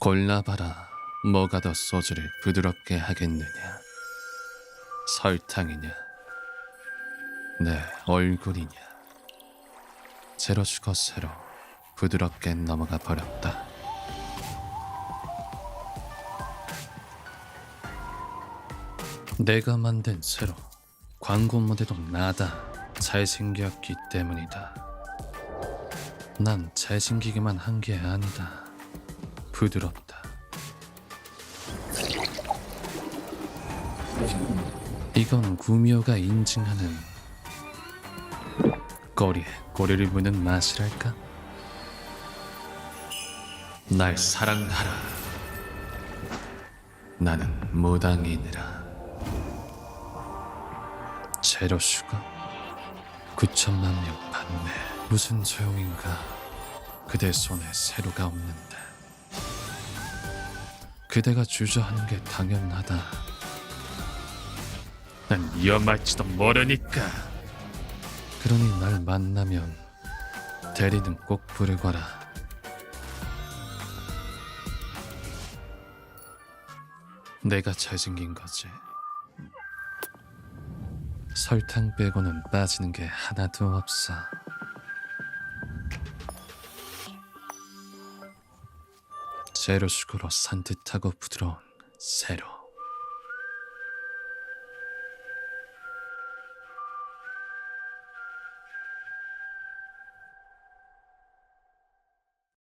골라봐라. 뭐가 더 소주를 부드럽게 하겠느냐? 설탕이냐? 내 얼굴이냐? 제로 슈거 세로 부드럽게 넘어가 버렸다. 내가 만든 세로 광고 모델도 나다 잘생겼기 때문이다. 난 잘생기기만 한 게 아니다. 부드럽다. 이건 구미호가 인증하는 꼬리에 꼬리를 무는 맛이랄까? 날 사랑하라. 나는 무당이니라. 제로 슈가 9천만 명 판매 무슨 소용인가? 그대 손에 세로가 없는데 그대가 주저하는 게 당연하다. 난 위험할지도 모르니까. 그러니 날 만나면 대리는 꼭 부르거라. 내가 잘생긴 거지. 설탕 빼고는 빠지는 게 하나도 없어. 슈거로 산뜻하고 부드러운 세로.